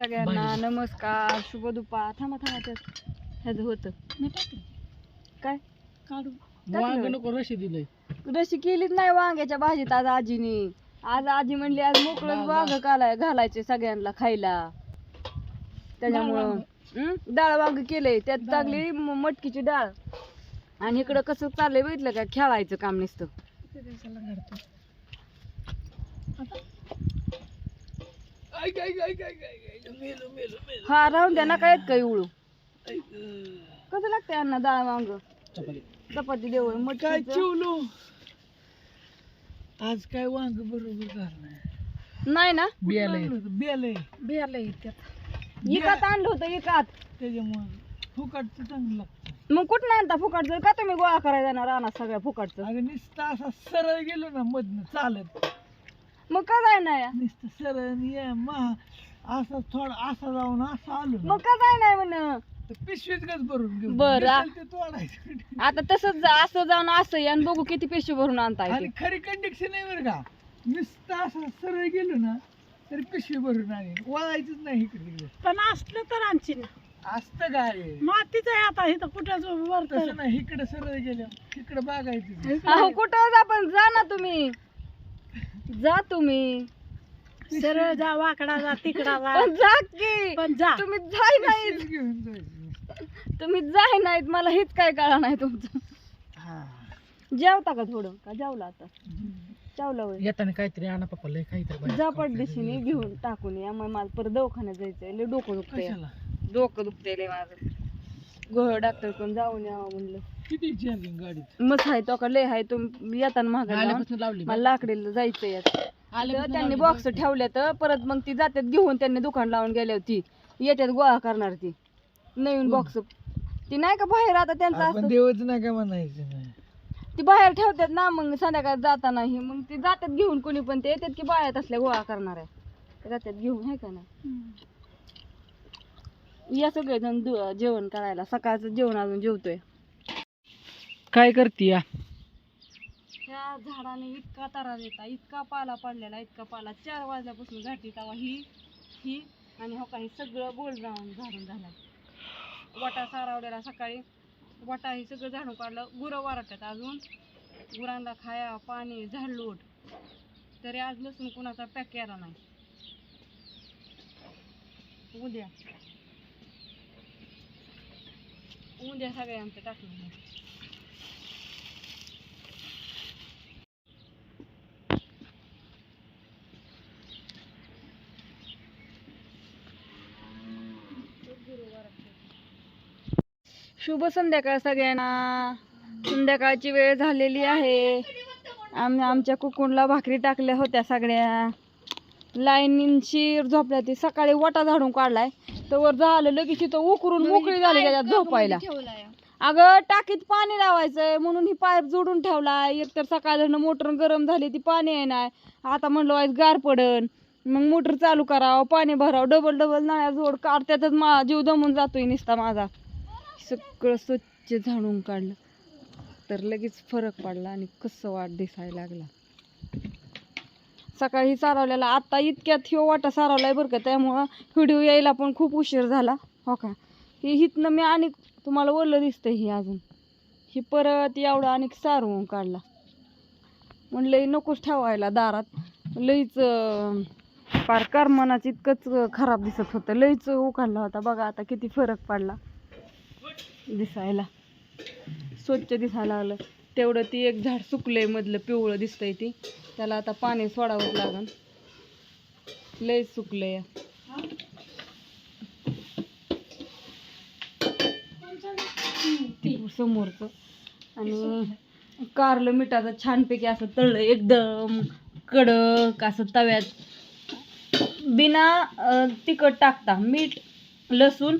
सगळ्यांना नमस्कार शुभ दुपार. थांबा थांबा त्यात ह्याचं होतं. काय? काढू. वांग नको रशी दिलंय. रशी केलीच नाही वांग्याच्या भाजीत आज आजीनी. आज आजी म्हणली आज मोकळंच वांग कालाय घालायचे सगळ्यांना खायला. त्याच्यामुळं हं? डाळ वांग केलंय. त्यात. टाकली म- मटकीची डाळ. आणि इकडं कसं चाललंय बघितलं का? खेळायचं काम नसतं. मेलो मेलो मेलो हा राहून द्या नका येत काही उळू कसं लागतंय अण्णा डाळ वांग चपाती चपाती मग काय चिवलो आज काय वांग बरोबर झालं नाही नाही ना बियालय बियालय बियाला येतात एकात आणलं होतं एकात त्याच्यामुळे फुकटचं चांगलं लागतं मग कुठं आणता फुकटचं का तुम्ही गोळा करायला जाणार राहणार सगळ्या फुकटचं अगं नुसतं असा सरळ गेलो ना मधनं चालत मग का जाय नाही नुसतं सरळ ये मा असा थोडा असा जाऊन असं आलो मग का जाय नाही म्हण? तर पिशवीत गच भरून घेऊ बरं. ते तोडायचं आता तसंच जा असं जाऊन असं या आणि बघू किती पेशी भरून आणता आणि येते खरी कंडिक्शन आहे बरं का. नुसतं असं सरळ गेलो ना तर पिशवी भरून आणि वळायचंच नाही इकडे तिकडे. पण असलं तर आणची ना. असतं काय मातीच आहे आता इथं कुठं वर तसं नाही इकडे सरळ गेल्या इकडे बघायचं अहो कुठं जा पण जा ना तुम्ही. जा तुम्ही. सरळ जा वाकडा जा तिकडा जा. पण जा की. पण जा. तुम्ही जाय नाहीत. तुम्ही जाय नाहीत. मला हेच काय कळा नाही तुमचं. हा. जेवता का थोडं? का जेवला आता? जेवला येताना काहीतरी आणा पप्पा लय काहीतरी जा पडदेशीने घेऊन टाकून या. मग मला परत दवाखान्यात जायचंय. लय डोकं दुखतंय. कशाला? डोकं दुखतंय लय माझं. गोळ डॉक्टर कोण जाऊन यावं म्हणलं. किती चार्जिंग गाडीत? मस्त आहे तो का लय आहे तो. येताना महाग आल्यापासून लावली मला लाकडीला जायचंय. तर त्यांनी बॉक्स ठेवल्या तर परत मग ती जात्यात घेऊन त्यांनी दुकान लावून गेल्या होती. येत्यात गोळा करणार ती. नवीन बॉक्स ती नाही का बाहेर आता त्यांचं आपण असतं? देवच नाही का म्हणायचं नाही? ती बाहेर ठेवतात ना मग संध्याकाळी जाताना ही. मग ती जातात घेऊन कोणी पण. ते येतात की बायात असल्या गोळा करणार आहे. जातात घेऊन आहे का नाही? या सगळेजण जेवण करायला. सकाळचं जेवण अजून जेवतोय. काय करते या? त्या झाडाने इतका तारा देता इतका पाला पडलेला इतका पाला. चार वाजल्यापासून घाटी तवा ही ही आणि हो काही सगळं गोल राहून झाडून झालं वाटा सारावलेला सकाळी. वाटा हे सगळं झाडून काढलं. गुरं वारटतात अजून. गुरांना खाया पाणी झाडलोट. तरी आज लसूण कुणाचा पॅक केला नाही. उद्या. उद्या सगळ्यांचं टाकलं शुभ संध्याकाळ सगळ्यांना. संध्याकाळची वेळ झालेली आहे. आम्ही आमच्या कुकुंडला भाकरी टाकल्या होत्या सगळ्या. लाईनींशी झोपल्या ती सकाळी वाटा झाडून काढलाय. तर वर झालं लगेच तिथं उकरून मोकळी झाली त्याच्यात झोपायला. अगं टाकीत पाणी लावायचंय म्हणून ही पाईप जोडून ठेवलाय एक तर सकाळ मोटर गरम झाली ती पाणी आहे नाही आता म्हणलं वाईस गार पडन. मग मोटर चालू करावं पाणी भरावं डबल डबल नळ्या जोड काढत्यातच मा जीव दमून जातोय नुसता माझा. सगळं स्वच्छ झाडून काढलं. तर लगेच फरक पडला आणि कसं वाट दिसायला लागला. सकाळी सारवलेला. आत्ता इतक्यात ह्यो वाटा सारवलाय बरं का त्यामुळं व्हिडिओ यायला पण खूप उशीर झाला. हो का? ही हिथनं मी आणि तुम्हाला ओरलं दिसतंय ही अजून. ही परत एवढा आणि सारवून काढला. म्हणलं नकोच ठेवायला दारात. लईच फार करमनाच इतकंच खराब दिसत होतं. लईच उकाडला होता बघा आता किती फरक पडला. दिसायला. स्वच्छ दिसायला लागलं. तेवढं ती एक झाड सुकलंय मधलं पिवळं दिसतंय ती. त्याला आता पाणी सोडावंच लागन. लय सुकलंय. ते समोरचं. आणि कारलं मिठाचं छानपैकी असं तळलं एकदम कडक असं तव्यात. बिना तिखट टाकता. मीठ लसूण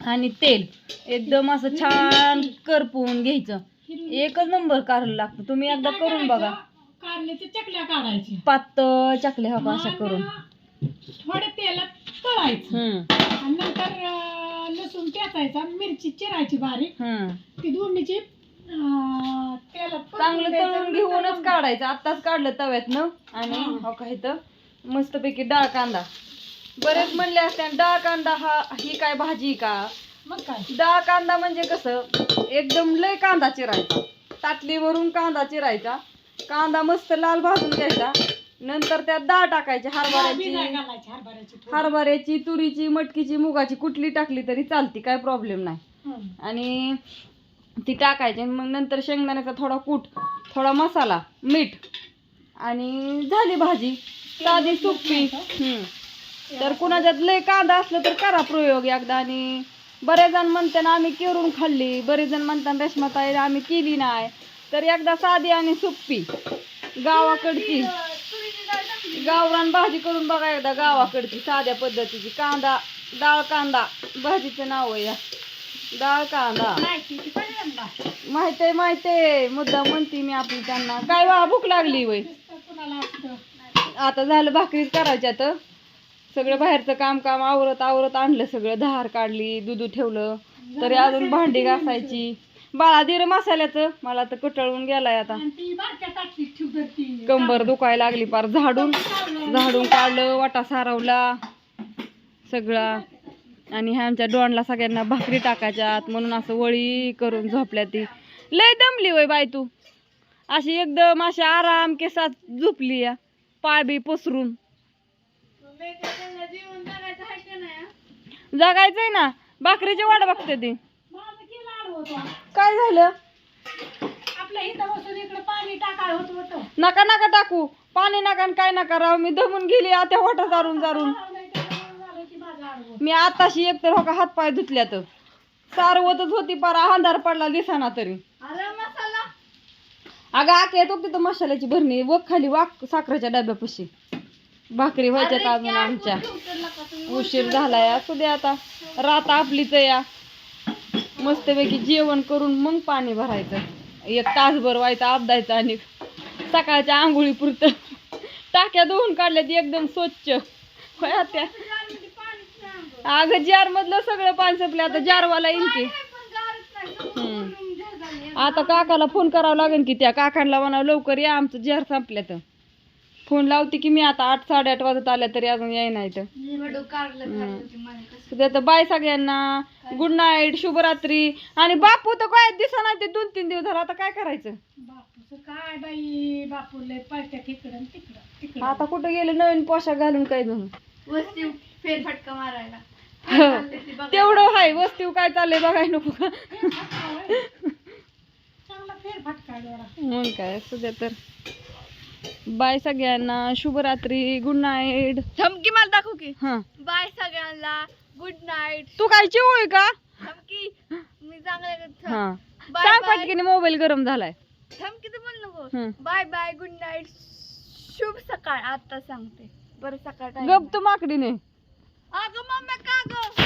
आणि तेल. एकदम असं छान करपवून घ्यायचं. एकच नंबर कारलं लागतं. तुम्ही एकदा करून बघा. कारल्याच्या चकल्या काढायच्या. पातळ चकले हवा अशा करून. थोडे तेलात तळायचं. हम्म. आणि नंतर अं, लसूण ठेचायचा मिरची चिरायची बारीक. हम्म. ती दोन्हीची अं, तेलात परतून चांगलं द्यायचं. तळून घेऊनच काढायचं. आत्ताच काढलं तव्यातनं आणि हो. का इथं? मस्तपैकी डाळ कांदा. बरेच म्हणले असते डाळ कांदा हा ही काय भाजी का? मग काय? डाळ कांदा म्हणजे कसं एकदम लय कांदा चिरायचा. ताटलीवरून कांदा चिरायचा. कांदा मस्त लाल भाजून घ्यायचा. नंतर त्यात डाळ टाकायची हरभऱ्याची. घालायची हरभऱ्याची थोडी. हरभऱ्याची तुरीची मटकीची मुगाची कुठली टाकली तरी चालती काय प्रॉब्लेम नाही. हं. आणि ती टाकायची आणि मग नंतर शेंगदाण्याचा थोडा कूट थोडा मसाला मीठ आणि झाली भाजी. साधी सोपी हम्म. तर कुणाच्यात लय कांदा असलं तर करा प्रयोग एकदा आणि बरेच जण म्हणताना आम्ही केरून खाल्ली. बरेच जण म्हणताना रेशमाताई आम्ही केली नाही. तर एकदा साधी आणि सुप्पी. गावाकडची. गावरान भाजी करून बघा एकदा गावाकडची साध्या पद्धतीची. कांदा डाळ कांदा. भाजीचं नाव आहे डाळ कांदा. माहिती माहीत आहे माहीत आहे मुद्दा म्हणते मी आपली त्यांना. काय वा भूक लागली वय. आता झालं भाकरीच करायच्या तर सगळं बाहेरचं काम काम आवरत आवरत आणलं सगळं धार काढली दूध ठेवलं तरी अजून भांडी घासायची. बाळा दिर मसाल्याचं. मला तर कटाळून गेलाय आता. कंबर दुखायला लागली पार. झाडून झाडून काढलं वाटा सारवला सगळा. आणि ह्या आमच्या डोणला सगळ्यांना भाकरी टाकायच्यात. म्हणून असं वळी करून झोपल्या ती. लय दमली वय बाय तू. अशी एकदम अशी आराम केसात झोपली या. पाय बी पसरून. जगायचंय ना. भाकरीची वाट बघते ती. माझं केलं आडवं होतं. काय झालं? आपल्या इथं बसून इकडे पाणी टाकाय होत होतं. नका नका टाकू. पाणी नका आणि काय नका राव मी दमून गेली आता वाटा चारून चारून. नाही त्याच्यामुळे झालं की माझं आडवं. मी आताशी एकतर हो का हात पाय धुतल्यात. सारवतच होती पार अंधार पडला दिसाना तरी. अगं आके येतो तिथं मसाल्याची भरणी. व खाली वाक साखरेच्या डब्यापाशी. भाकरी व्हायच्यात अजून आमच्या. उशीर झालाय असू दे आता. रात आपलीच या. मस्तपैकी जेवण करून मग पाणी भरायचं. एक तासभर व्हायचं आपदायचं आणि सकाळच्या आंघोळी पुरतं. टाक्या धुवून काढल्या ती एकदम स्वच्छ. आत्या? अगं जार मधलं सगळं पाणी संपलं आता जारवाला येईन की. हम्म. आता काकाला फोन करावा लागेल की त्या काकांना म्हणा लवकर या आमचं जार संपल्या तर फोन लावते की मी आता आठ साडेआठ वाजत आल्या तरी अजून याय नाही तर तर बाय सगळ्यांना. गुड नाईट शुभरात्री. आणि बापू तर काय दिसा नाही ते दोन तीन दिवस झाला. आता काय करायचं? बापूचं काय बाई? बापू लय तिकडं तिकडं. आता कुठं गेले? नवीन पोशाख घालून काय जण फेरफटका मारायला. तेवढं हाय. वस्तीव काय चाललंय बघाय नको. का चांगला फेर फटका जरा मग काय सध्या तर. बाय सगळ्यांना शुभरात्री गुड नाईट धमकी मला दाखव की. हा. बाय सगळ्यांना गुड नाईट तू काय चिवळ का? धमकी. मी चांगलं हा. बाय सांग बाय. पटकीने मोबाईल गरम झालाय. धमकी तर बोल नको. बाय बाय गुड नाईट शुभ सकाळ. आता सांगते. बरं सकाळ time गप तू माकडीने. अगं मम्मी का ग?